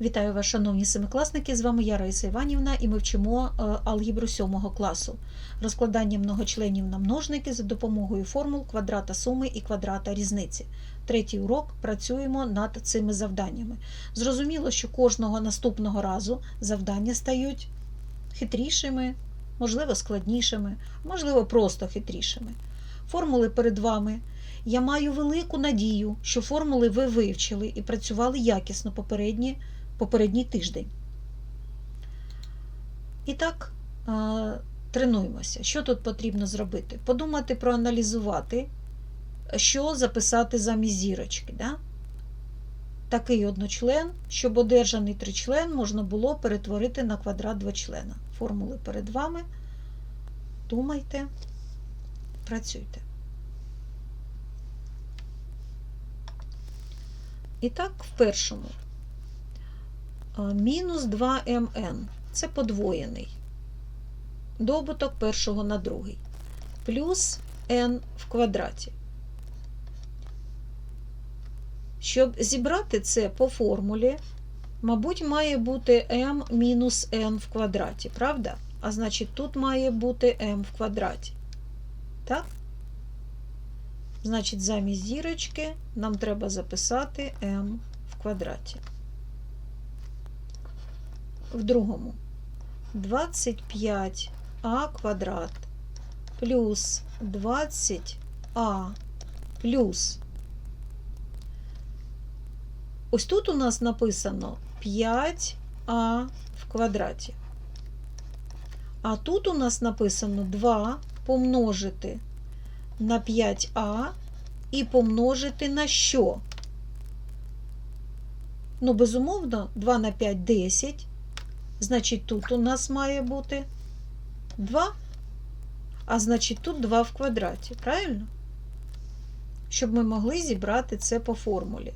Вітаю вас, шановні семикласники! З вами я Раїса Іванівна, і ми вчимо е, алгебру 7 класу. Розкладання многочленів на множники за допомогою формул квадрата суми і квадрата різниці. Третій урок працюємо над цими завданнями. Зрозуміло, що кожного наступного разу завдання стають хитрішими, можливо, складнішими, можливо, просто хитрішими. Формули перед вами. Я маю велику надію, що формули ви вивчили і працювали якісно попередні попередній тиждень. І так, тренуємося. Що тут потрібно зробити? Подумати, проаналізувати, що записати замість зірочки. Да? Такий одночлен, щоб одержаний тричлен можна було перетворити на квадрат двочлена. Формули перед вами. Думайте, працюйте. І так, в першому мінус 2mn це подвоєний добуток першого на другий, плюс n в квадраті. Щоб зібрати це по формулі, мабуть, має бути m мінус n в квадраті, правда? А значить, тут має бути m в квадраті. Так? Значить, замість зірочки нам треба записати m в квадраті в другому 25а квадрат плюс 20а плюс. Ось тут у нас написано 5а в квадраті. А тут у нас написано 2 помножити на 5а і помножити на що? Ну, безумовно, 2 на 5 10. Значить, тут у нас має бути 2, а значить, тут 2 в квадраті, правильно? Щоб ми могли зібрати це по формулі.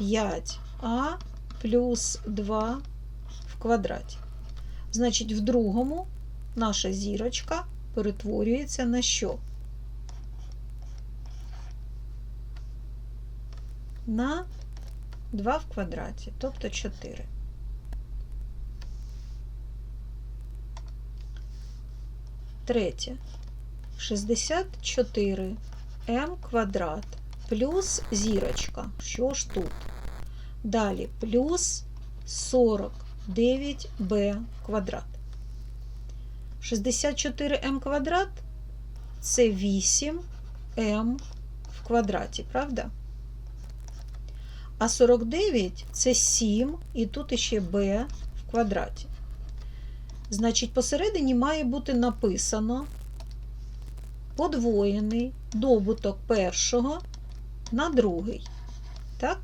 5а плюс 2 в квадраті. Значить, в другому наша зірочка перетворюється на що? На 2 в квадраті, тобто 4. Третє. 64 м квадрат плюс зірочка. Що ж тут? Далі плюс 49b квадрат. 64m квадрат це 8m в квадраті, правда? А 49 це 7, і тут іще b в квадраті. Значить, посередині має бути написано подвоєний добуток першого на другий. Так?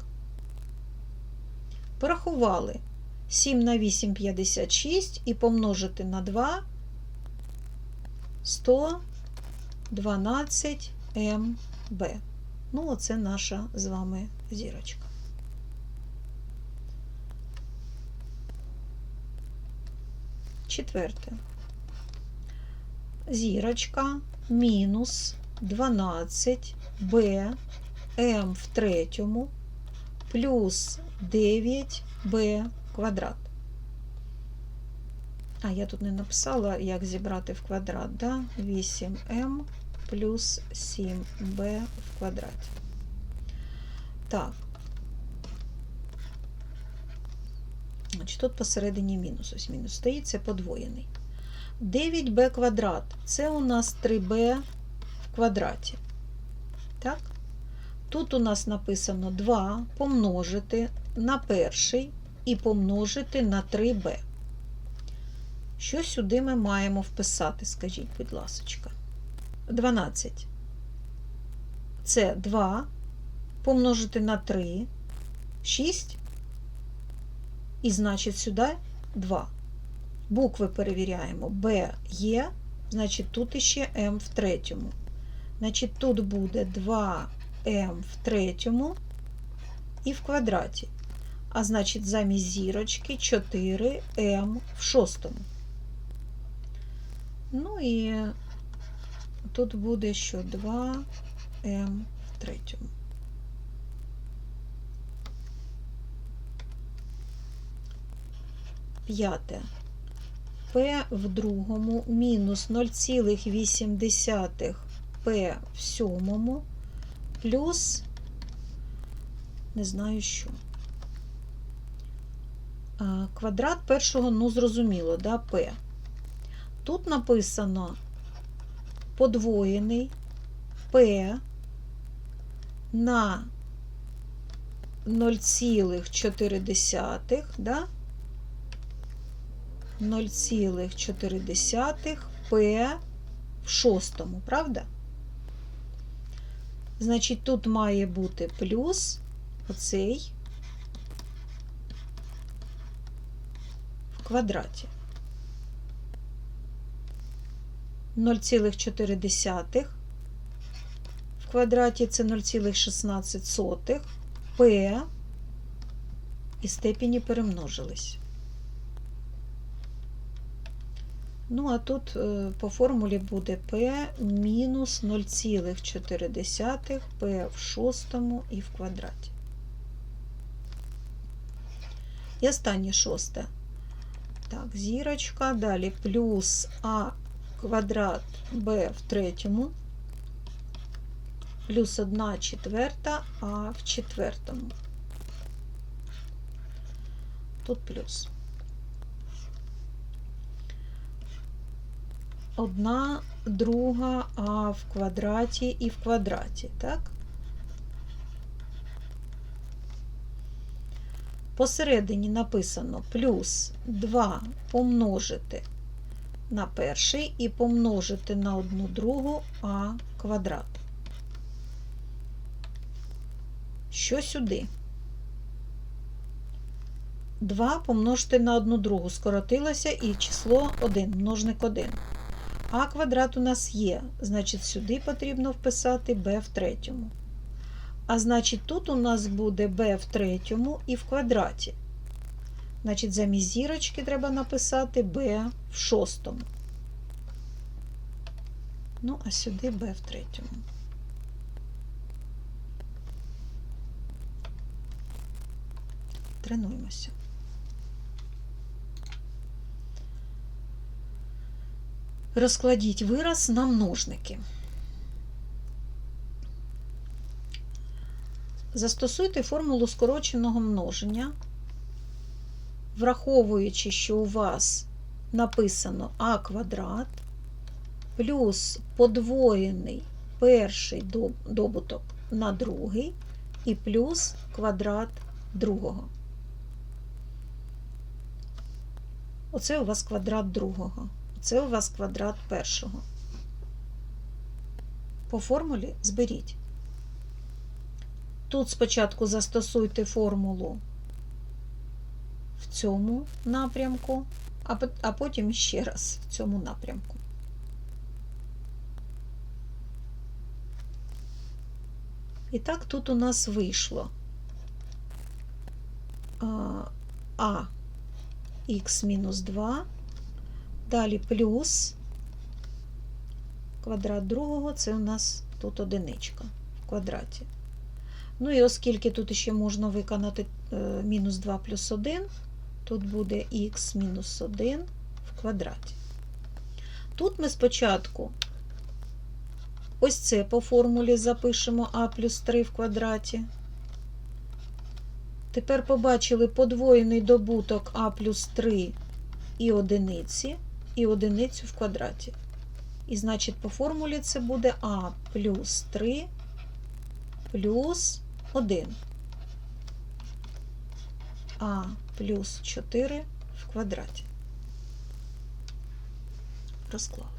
Порахували 7 на 8 56 і помножити на 2 112 МБ. Ну, оце наша з вами зірочка. Четверте. Зірочка мінус 12 Б М в третьому плюс 9 Б квадрат. А, я тут не написала, як зібрати в квадрат, да? 8М плюс 7Б в квадраті. Так. Значить, Тут посередині мінус. Ось мінус стоїть, це подвоєний. 9b квадрат це у нас 3b в квадраті. Так? Тут у нас написано 2 помножити на перший і помножити на 3b. Що сюди ми маємо вписати, скажіть, будь ласка. 12. Це 2 помножити на 3, 6 і, значить, сюди 2. Букви перевіряємо. Б є, значить, тут іще М в третьому. Значить, тут буде 2М в третьому і в квадраті. А значить, замість зірочки 4М в шостому. Ну і тут буде що 2М в третьому. П'яте. P в другому мінус 0,8 P в сьомому плюс не знаю що. Квадрат першого, ну, зрозуміло, да, P. Тут написано подвоєний P на 0,4, да? 0,4 P в шостому, правда? Значить, тут має бути плюс оцей в квадраті. 0,4 в квадраті це 0,16 P і степені перемножились. Ну, а тут е, по формулі буде P мінус 0,4 P в шостому і в квадраті. І останнє шосте. Так, зірочка, далі плюс А квадрат b в третьому, плюс 1 четверта а в четвертому. Тут плюс. Одна друга а в квадраті і в квадраті, так? Посередині написано плюс 2 помножити на перший і помножити на одну другу а квадрат. Що сюди? 2 помножити на одну другу скоротилося і число 1, множник 1. А квадрат у нас є, значить, сюди потрібно вписати b в третьому. А значить, тут у нас буде b в третьому і в квадраті. Значить, замість зірочки треба написати b в шостому. Ну, а сюди b в третьому. Тренуємося. Розкладіть вираз на множники. Застосуйте формулу скороченого множення, враховуючи, що у вас написано а квадрат плюс подвоєний перший добуток на другий і плюс квадрат другого. Оце у вас квадрат другого. Це у вас квадрат першого. По формулі зберіть. Тут спочатку застосуйте формулу в цьому напрямку, а потім ще раз в цьому напрямку. І так, тут у нас вийшло а х мінус 2, далі плюс квадрат другого, це у нас тут одиничка в квадраті. Ну і оскільки тут ще можна виконати е, мінус 2 плюс 1, тут буде х мінус 1 в квадраті. Тут ми спочатку ось це по формулі запишемо а плюс 3 в квадраті. Тепер побачили подвоєний добуток а плюс 3 і одиниці, і одиницю в квадраті. І значить, по формулі це буде а плюс 3 плюс 1. А плюс 4 в квадраті. Розклали.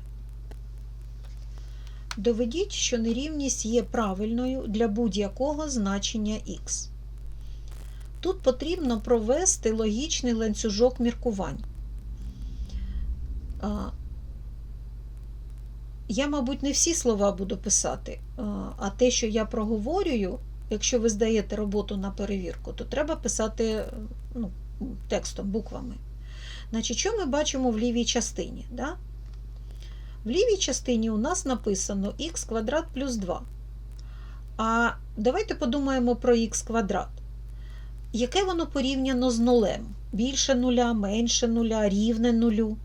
Доведіть, що нерівність є правильною для будь-якого значення х. Тут потрібно провести логічний ланцюжок міркувань. Я, мабуть, не всі слова буду писати, а те, що я проговорюю, якщо ви здаєте роботу на перевірку, то треба писати ну, текстом, буквами. Значить, Що ми бачимо в лівій частині? Да? В лівій частині у нас написано х квадрат плюс 2. А давайте подумаємо про х квадрат. Яке воно порівняно з нулем? більше нуля, менше нуля, рівне нулю.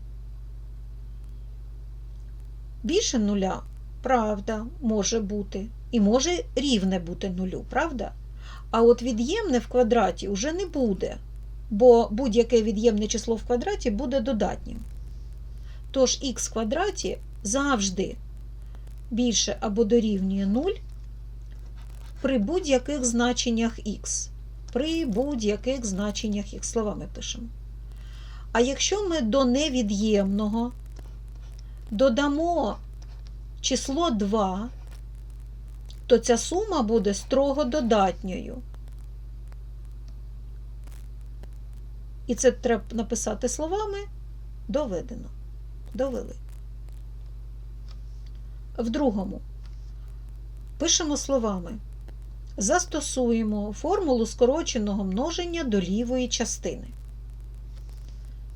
Більше нуля, правда, може бути. І може рівне бути нулю, правда? А от від'ємне в квадраті вже не буде, бо будь-яке від'ємне число в квадраті буде додатнім. Тож х в квадраті завжди більше або дорівнює 0 при будь-яких значеннях х. При будь-яких значеннях х. Словами пишемо. А якщо ми до невід'ємного додамо число 2, то ця сума буде строго додатньою. І це треба написати словами доведено. Довели. В другому пишемо словами. Застосуємо формулу скороченого множення до лівої частини.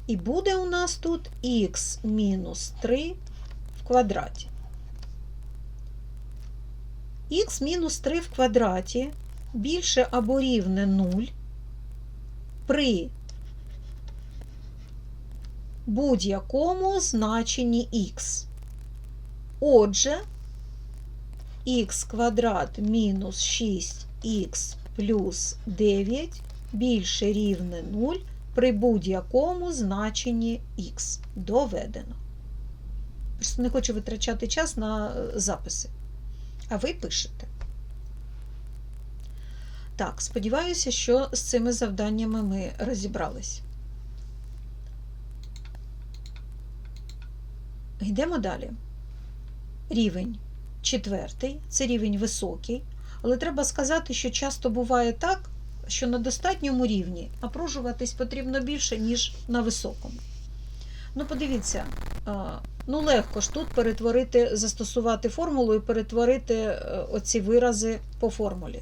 І буде у нас тут х мінус 3 в квадраті. х мінус 3 в квадраті більше або рівне 0 при будь-якому значенні х. Отже, х квадрат мінус 6х плюс 9 більше рівне 0 при будь-якому значенні х. Доведено. Просто не хочу витрачати час на е, записи. А ви пишете. Так, сподіваюся, що з цими завданнями ми розібрались. Йдемо далі. Рівень четвертий, це рівень високий, але треба сказати, що часто буває так, що на достатньому рівні напружуватись потрібно більше, ніж на високому. Ну, подивіться, ну легко ж тут перетворити, застосувати формулу і перетворити е, оці вирази по формулі.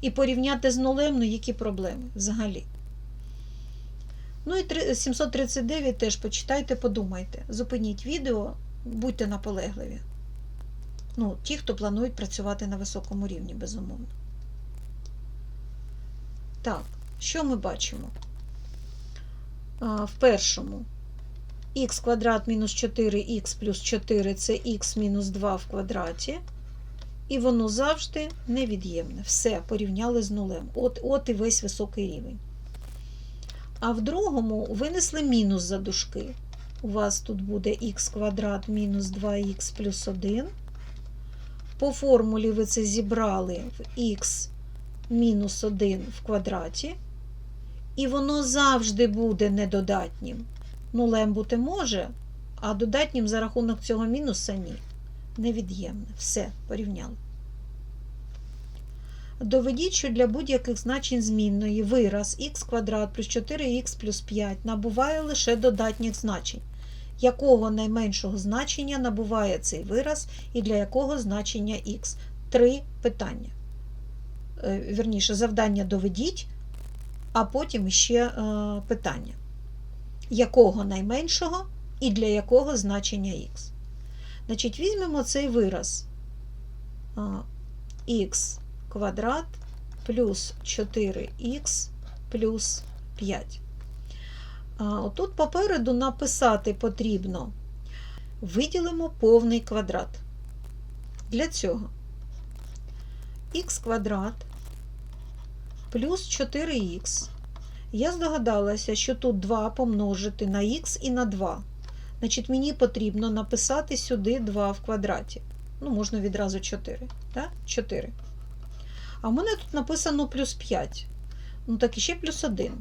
І порівняти з нулем, ну які проблеми взагалі. Ну і 739 теж почитайте, подумайте. Зупиніть відео, будьте наполегливі. Ну, ті, хто планують працювати на високому рівні, безумовно. Так, що ми бачимо? В першому х квадрат мінус 4х плюс 4 це х мінус 2 в квадраті. І воно завжди невід'ємне. Все, порівняли з нулем. От, От і весь високий рівень. А в другому винесли мінус за дужки. У вас тут буде х квадрат мінус 2х плюс 1. По формулі ви це зібрали в х мінус 1 в квадраті. І воно завжди буде недодатнім. Нулем бути може, а додатнім за рахунок цього мінуса ні. Невід'ємне. Все, порівняли. Доведіть, що для будь-яких значень змінної вираз х квадрат плюс 4х плюс 5 набуває лише додатніх значень. Якого найменшого значення набуває цей вираз і для якого значення х? Три питання. Е, вірніше, завдання доведіть, а потім ще е, питання. Якого найменшого і для якого значення х? Значить, візьмемо цей вираз х квадрат плюс 4х плюс 5. Отут попереду написати потрібно виділимо повний квадрат. Для цього х квадрат плюс 4х. Я здогадалася, що тут 2 помножити на х і на 2. Значить, мені потрібно написати сюди 2 в квадраті. Ну, можна відразу 4. Так? 4. А в мене тут написано плюс 5. Ну, так і ще плюс 1.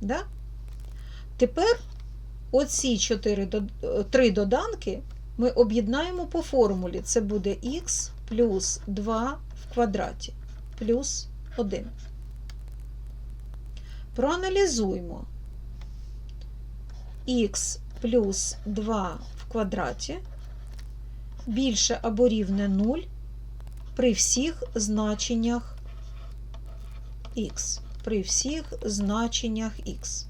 Да? Тепер оці 4, 3 доданки ми об'єднаємо по формулі. Це буде х плюс 2 в квадраті плюс 1. Проаналізуємо х плюс 2 в квадраті більше або рівне 0 при всіх значеннях х. При всіх значеннях х.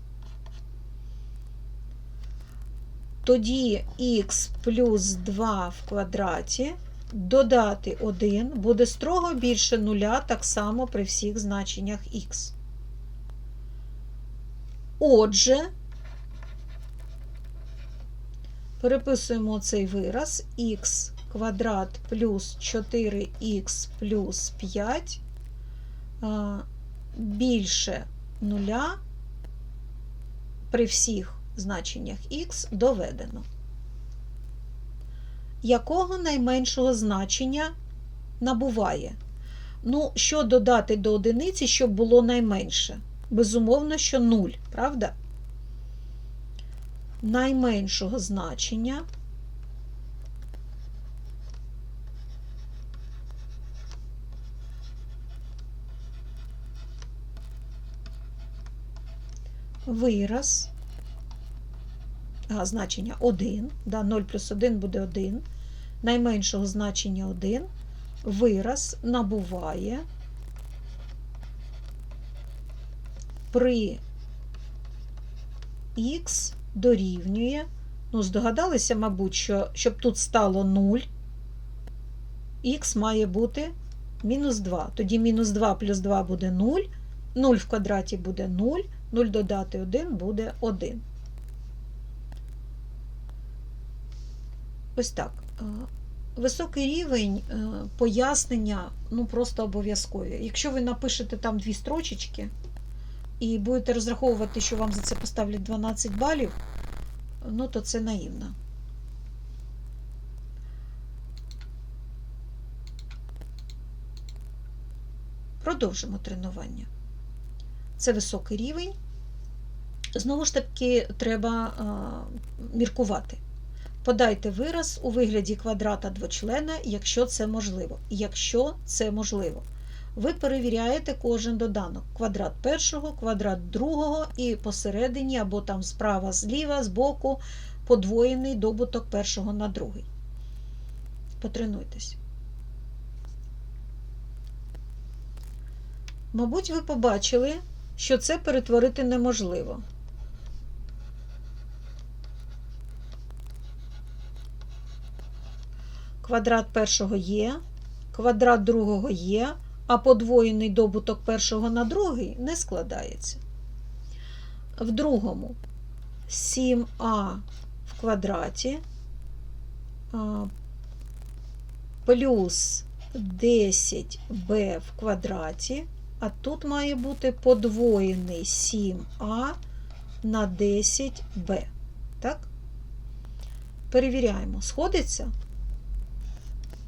Тоді х плюс 2 в квадраті додати 1 буде строго більше нуля так само при всіх значеннях х. Отже, переписуємо цей вираз х квадрат плюс 4х плюс 5 більше нуля при всіх значеннях х доведено. Якого найменшого значення набуває? Ну, що додати до одиниці, щоб було найменше? Безумовно, що 0, правда? Найменшого значення вираз, а, значення 1, да, 0 плюс 1 буде 1, найменшого значення 1, вираз набуває при х дорівнює, ну, здогадалися, мабуть, що щоб тут стало 0, х має бути мінус 2. Тоді мінус 2 плюс 2 буде 0, 0 в квадраті буде 0, 0 додати 1 буде 1. Ось так. Е, Високий рівень е, пояснення ну, просто обов'язкові. Якщо ви напишете там дві строчечки і будете розраховувати, що вам за це поставлять 12 балів, ну то це наївно. Продовжимо тренування. Це високий рівень. Знову ж таки, треба а, міркувати. Подайте вираз у вигляді квадрата двочлена, якщо це можливо. Якщо це можливо. Ви перевіряєте кожен доданок. Квадрат першого, квадрат другого і посередині, або там справа, зліва, збоку, подвоєний добуток першого на другий. Потренуйтесь. Мабуть, ви побачили, що це перетворити неможливо. Квадрат першого є, квадрат другого є, а подвоєний добуток першого на другий не складається. В другому 7а в квадраті плюс 10b в квадраті, а тут має бути подвоєний 7а на 10b. Так? Перевіряємо, сходиться?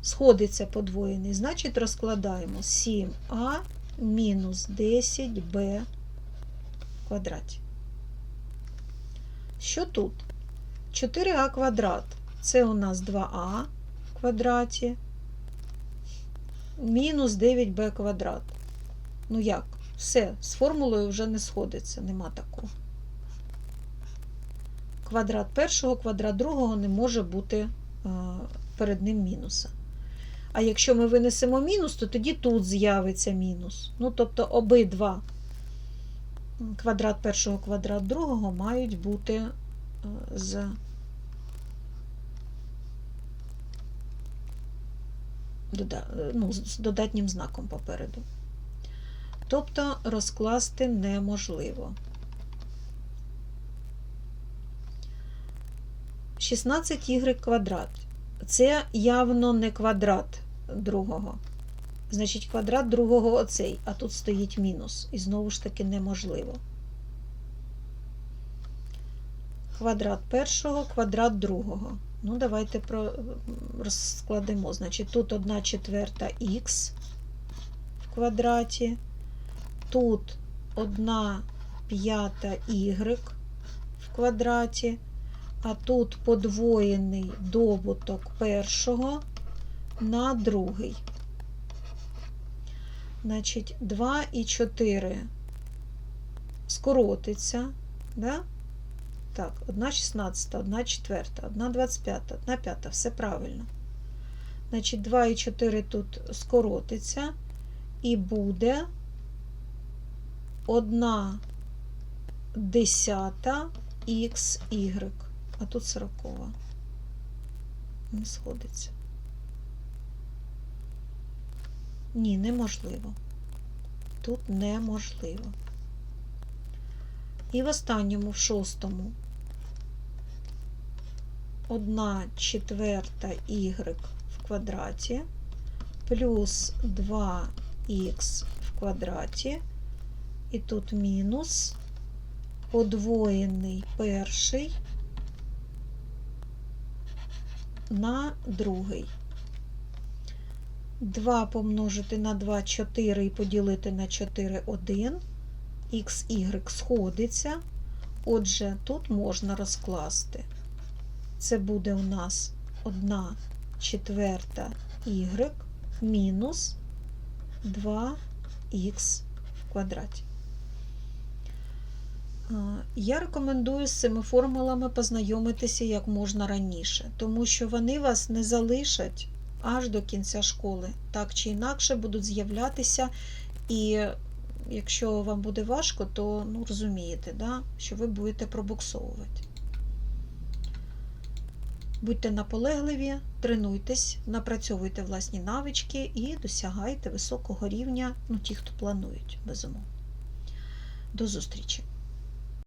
Сходиться подвоєний, значить розкладаємо 7а мінус 10b в квадраті. Що тут? 4а квадрат це у нас 2а в квадраті, мінус 9b квадрат. Ну як? Все, з формулою вже не сходиться, нема такого. Квадрат першого, квадрат другого не може бути перед ним мінуса. А якщо ми винесемо мінус, то тоді тут з'явиться мінус. Ну, тобто обидва квадрат першого, квадрат другого мають бути з ну, з додатнім знаком попереду. Тобто розкласти неможливо. 16y квадрат. Це явно не квадрат другого. Значить, квадрат другого оцей, а тут стоїть мінус. І знову ж таки неможливо. Квадрат першого, квадрат другого. Ну, давайте розкладемо. Значить, тут 1 четверта х в квадраті, тут 1 п'ята y в квадраті, а тут подвоєний добуток першого на другий. Значить, 2 і 4 скоротиться, да? Так, 1 16, 1 четверта, 1 25, 1 п'ята, все правильно. Значить, 2 і 4 тут скоротиться, і буде 1 десята xy, а тут 40. Не сходиться. Ні, неможливо. Тут неможливо. І в останньому, в шостому, 1 четверта y в квадраті плюс 2х в квадраті. І тут мінус подвоєний перший на другий. 2 помножити на 2 4 і поділити на 4 1. XY сходиться. Отже, тут можна розкласти. Це буде у нас 1 четверта y мінус 2х в квадраті. Я рекомендую з цими формулами познайомитися як можна раніше, тому що вони вас не залишать аж до кінця школи. Так чи інакше будуть з'являтися, і якщо вам буде важко, то ну, розумієте, да, що ви будете пробуксовувати. Будьте наполегливі, тренуйтесь, напрацьовуйте власні навички і досягайте високого рівня, ну, ті, хто планують, безумовно. До зустрічі!